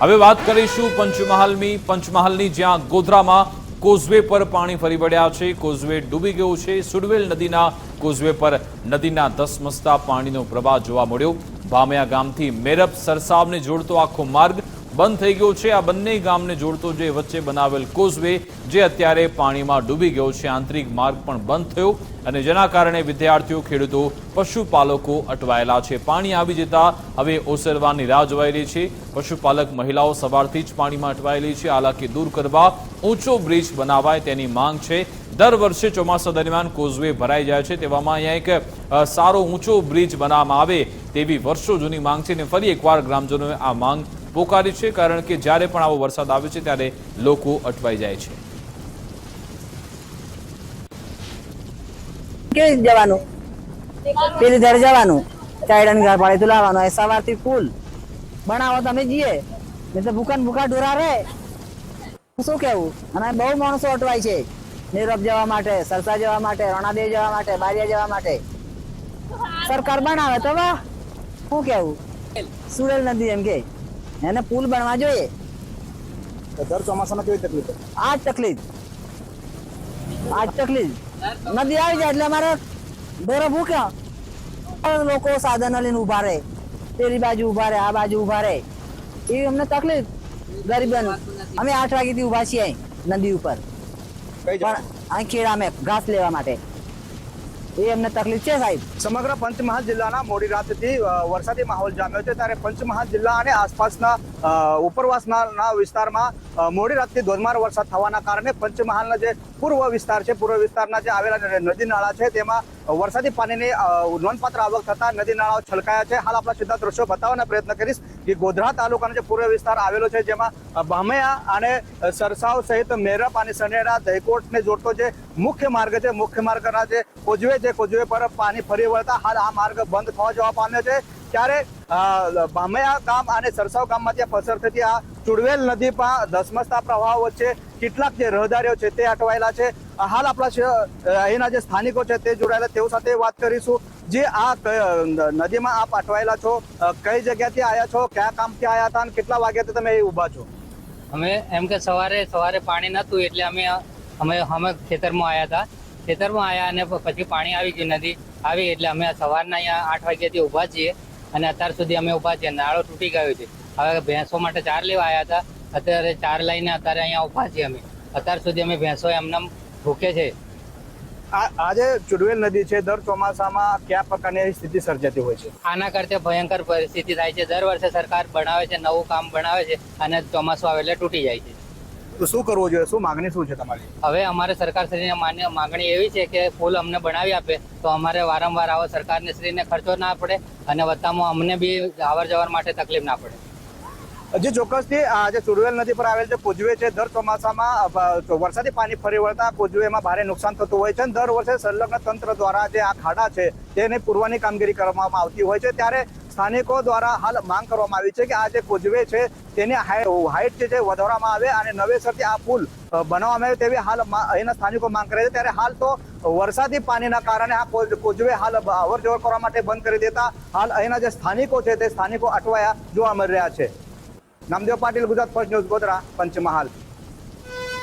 હવે વાત કરીશું પંચમહાલની. પંચમહાલની જ્યાં ગોધરામાં કોઝવે પર પાણી ફરી વળ્યા છે. કોઝવે ડૂબી ગયું છે. સુડવેલ નદીના કોઝવે પર નદીના ધસમસતા પાણીનો પ્રવાહ જોવા મળ્યો. ભામયા ગામથી મેરપ સરસાવને જોડતો આખો માર્ગ બંધ થઈ ગયો છે. આ બંને ગામને જોડતો જે વચ્ચે બનાવેલ કોઝવે, જે અત્યારે પાણીમાં ડૂબી ગયો છે. આંતરિક માર્ગ પણ બંધ થયો અને જેના કારણે વિદ્યાર્થીઓ, ખેડૂતો, પશુપાલકો અટવાયેલા છે. પાણી આવી જતા હવે ઓસરવાની રાહ જોવાઈ રહી છે. પશુપાલક મહિલાઓ સવારથી જ પાણીમાં અટવાયેલી છે. હાલાકી દૂર કરવા ઊંચો બ્રિજ બનાવાય તેની માંગ છે. દર વર્ષે ચોમાસા દરમિયાન કોઝવે ભરાઈ જાય છે. તેવામાં અહીંયા એક સારો ઊંચો બ્રિજ બનાવવામાં આવે તેવી વર્ષો જૂની માંગ છે અને ફરી એકવાર ગ્રામજનોએ આ માંગ પોકારી છે કારણ કે જ્યારે પણ આવો વરસાદ આવે છે ત્યારે લોકો અટવાઈ જાય છે. કેવી જવાનું? જવાનું? ચાયડન લાવવાનું બનાવો તમે જઈએ. ભૂકા ને ભૂકા ઢોરા રે શું કેવું અને બહુ માણસો અટવાય છે. નીરબ જવા માટે, સરસા જવા માટે, રણાદેવ જવા માટે, બારિયા જવા માટે. સરકાર બનાવે તો વાહ. શું કેવું સુરેલ નદી એમ કે. એને પુલ બનવા જોઈએ. દર ચોમાસામાં કેવી તકલીફ આ જ તકલીફ. આ જ તકલીફ. નદી આવી જાય એટલે અમારે ઢોરો ભૂખ્યા પણ લોકો સાધન લઈને ઊભા રહે. પેલી બાજુ ઊભા રહે આ બાજુ ઊભા રહે. એવી અમને તકલીફ ગરીબન. અમે આઠ વાગેથી ઊભા છીએ નદી ઉપર. પણ અહીં ખેડામાં ઘાસ લેવા માટે. એ એમને તકલીફ છે સાહેબ. સમગ્ર પંચમહાલ જિલ્લાના મોડી રાતથી વરસાદી માહોલ જામ્યો છે ત્યારે પંચમહાલ જિલ્લા અને આસપાસના ઉપરવાસના વિસ્તારમાં મોડી રાતથી ધોધમાર વરસાદ થવાના કારણે પંચમહાલના જે પૂર્વ વિસ્તાર છે, પૂર્વ વિસ્તારના જે આવેલા નદી નાળા છે, તેમાં વરસાદી પાણીની નોંધપાત્ર આવક થતા નદી નાળાઓ છલકાયા છે. હાલ આપણા સીધા દ્રશ્યો બતાવવાનો પ્રયત્ન કરીશ કે ગોધરા તાલુકાનો જે પૂર્વ વિસ્તાર આવેલો છે જેમાં અ, અને સરસાવ સહિત મેરપ અને સનેરા દહીકોટને જોડતો જે મુખ્ય માર્ગ છે મુખ્ય માર્ગના જે કોજવે છે કોજવે પર પાણી ફરી વળતા હાલ આ માર્ગ બંધ થવા જવા પામ્યો છે. ત્યારે અ, ગામ અને સરસાવ ગામમાં ત્યાં પસાર થતી આ ચુડવેલ નદી પર ધસમસતા પ્રવાહ વચ્ચે કેટલાક જે રહદારીઓ છે તે અટવાયેલા છે. હાલ આપણા અહીંના જે સ્થાનિકો છે તે જોડાયેલા, તેઓ સાથે વાત કરીશું. જે આ નદીમાં આપ અટવાયેલા છો કઈ જગ્યાથી આવ્યા છો, કયા કામથી આવ્યા હતા અને કેટલા વાગ્યાથી તમે ઊભા છો? અમે એમ કે સવારે સવારે પાણી નહોતું એટલે અમે અમે અમે ખેતરમાં આવ્યા હતા. ખેતરમાં આવ્યા અને પછી પાણી આવી ગયું, નદી આવી એટલે અમે સવારના અહીંયા આઠ વાગ્યાથી ઊભા છીએ અને અત્યાર સુધી અમે ઊભા છીએ નાળો તૂટી ગયો છે. હવે ભેંસો માટે ચાર લેવા આવ્યા હતા. અત્યારે ચાર લઈને અત્યારે અહીંયા ઊભા છીએ અમે. અત્યાર સુધી અમે ભેંસો એમને ભૂકે છે. આ આ ચુડવેલ નદી છે. દર ચોમાસામાં કયા પ્રકારની સ્થિતિ સર્જાતી હોય છે? આના કરતા ભયંકર પરિસ્થિતિ થાય છે. દર વર્ષે સરકાર બનાવે છે નવું કામ બનાવે છે અને ચોમાસું આવે એટલે તૂટી જાય છે. તો શું કરવું જોઈએ? શું માંગણી શું છે તમારી? હવે અમારે સરકારશ્રીને માન્ય માગણી એવી છે કે પુલ અમને બનાવી આપે તો અમારે વારંવાર આવો સરકારને શ્રીને ખર્ચો ના પડે અને વત્તામાં અમને બી અવર જવર માટે તકલીફ ના પડે. જે ચોક્કસથી આજે ચુડવેલ નદી પર આવેલ જે કોજવે છે, દર ચોમાસામાં વરસાદી પાણી ફરી વળતા કોજવેમાં ભારે નુકસાન થતું હોય છે અને દર વર્ષે સંલગ્ન તંત્ર દ્વારા જે આ ખાડા છે, તેને પૂરવાની કામગીરી કરવામાં આવતી હોય છે. ત્યારે સ્થાનિકો દ્વારા હાલ માંગ કરવામાં આવી છે કે આ જે કોજવે છે, તેની હાઈટ જે છે વધારવામાં આવે અને નવેસરથી આ પુલ બનાવવામાં આવે તેવી હાલ અહીંના સ્થાનિકો માંગ કરે છે. ત્યારે હાલ તો વરસાદી પાણીના કારણે આ કોજ- કોજવે હાલ અવર જવર કરવા માટે બંધ કરી દેતા હાલ અહીંના જે સ્થાનિકો છે, તે સ્થાનિકો અટવાયા જોવા મળી રહ્યા છે. Namdev Patil Gujarat first news Godhra Panchmahal.